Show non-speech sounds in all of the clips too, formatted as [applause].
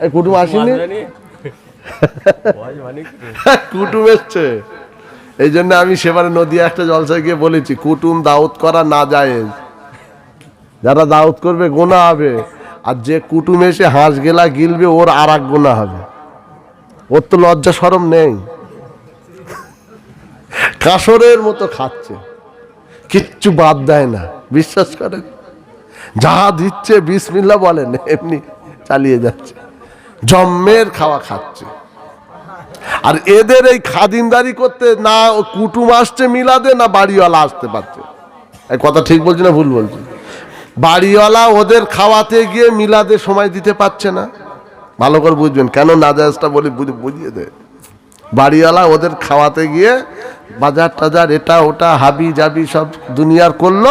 এই কুটুম আসেনি? [laughs] কুটুম এসছে। এই জন্য আমি সেবারে নদিয়া একটা জলসায় গিয়ে বলেছি কুটুম দাউদ করা না যায়। যারা দাউদ করবে গোনা হবে। আর যে কুটুম এসে হাঁস গেলা গিলবে ওর আর এক গোনা হবে। ওর তো লজ্জা সরম নেই। কাসরের মতো খাচ্ছে। কিচ্ছু বাদ দেয় না। বিশ্বাস করেন? যা দিচ্ছে বিসমিল্লা বলেন এমনি চালিয়ে যাচ্ছে। জম্মের খাওয়া খাচ্ছে। আর এদের এই খাদিমদারি করতে না কুটুম আসছে মিলাদে, না বাড়িওয়ালা আসতে পারছে। এই কথা ঠিক বলছি না ভুল বলছি? বাড়িওয়ালা ওদের খাওয়াতে গিয়ে মিলাদে সময় দিতে পারছে না। ভালো করে বুঝবেন, কেন নাজাজটা বলি, বুঝ- বুঝিয়ে দে। বাড়িওয়ালা ওদের খাওয়াতে গিয়ে বাজার টাজার এটা ওটা হাবি জাবি সব দুনিয়ার করল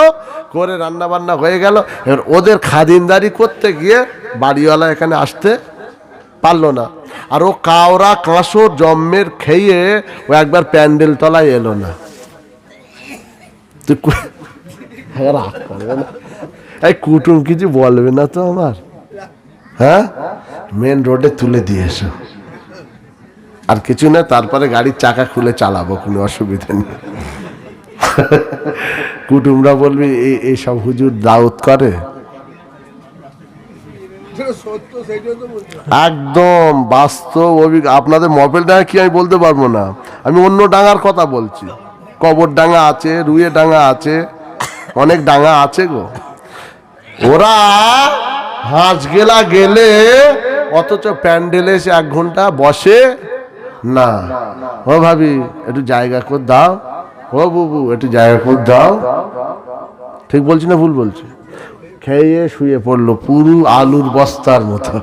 করে রান্না বান্না হয়ে গেল। এবার ওদের খাদিনদারি করতে গিয়ে বাড়িওয়ালা এখানে আসতে পারল না। আর ও কাওরা কাঁসো জম্মের খেয়ে ও একবার প্যান্ডেল তলায় এলো না। হ্যাঁ, না। এই কুটুম কিছু বলবে না তো আমার। হ্যাঁ? মেন রোডে তুলে দিয়েছ আর কিছু না, তারপরে গাড়ির চাকা খুলে চালাবো, কোনো অসুবিধা নেই। কুটুমরা বলবি এই সব হুজুর দাউদ করে? একদম বাস্তব আপনাদের মপেল ডাঙা কি আমি বলতে পারব না। আমি অন্য ডাঙার কথা বলছি। কবর ডাঙা আছে, রুয়ে ডাঙা আছে, অনেক ডাঙা আছে গো। ওরা হাঁস গেলা গেলে অথচ প্যান্ডেলে এসে এক ঘণ্টা বসে না। ও ভাবি, একটু জায়গা করে দাও। ও বুবু, একটু জায়গা করে দাও। ঠিক বলছি না ভুল বলছি? খেয়ে শুয়ে পড়ল পুরো আলুর বস্তার মতো।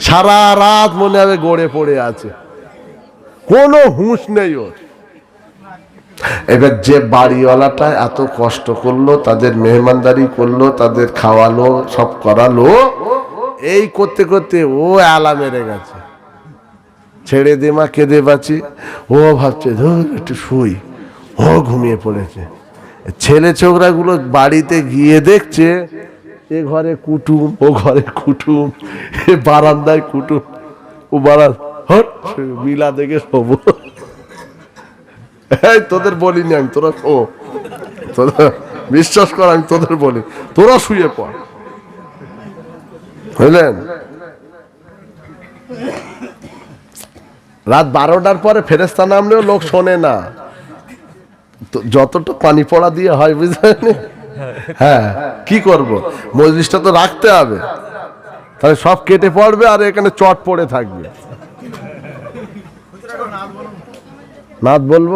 সারা রাত মনে হবে গড়ে পড়ে আছে। কোনো হুঁশ নেই ওর। এবার যে বাড়িওয়ালাটা এত কষ্ট করল, তাদের মেহমানদারি করল, তাদের খাওয়ালো, সব করালো এই করতে করতে ও আলা মেরে গেছে। ছেড়ে দে মা, কেঁদে বাঁচি। ও ভাবছে, ধর, একটু শুই। ও ঘুমিয়ে পড়েছে। ছেলে ছোকরাগুলো বাড়িতে গিয়ে দেখছে, এ ঘরে কুটুম, ও ঘরে কুটুম, এ বারান্দায় কুটুম। ও বারান মিলা দেখে শোবো। এই, তোদের বলিনি আমি, তোরা শো। তোরা বিশ্বাস কর, আমি তোদের বলি। তোরা শুয়ে পড়। বুঝলেন? রাত বারোটার পরে ফেরেস্তা নামলেও লোক শোনে না। যতটা পানি পড়া দিয়ে হয়, বুঝলেন? হ্যাঁ কি করব? মজলিসটা তো রাখতে হবে। তাহলে সব কেটে পড়বে আর এখানে চট পড়ে থাকবে। নাথ বলব?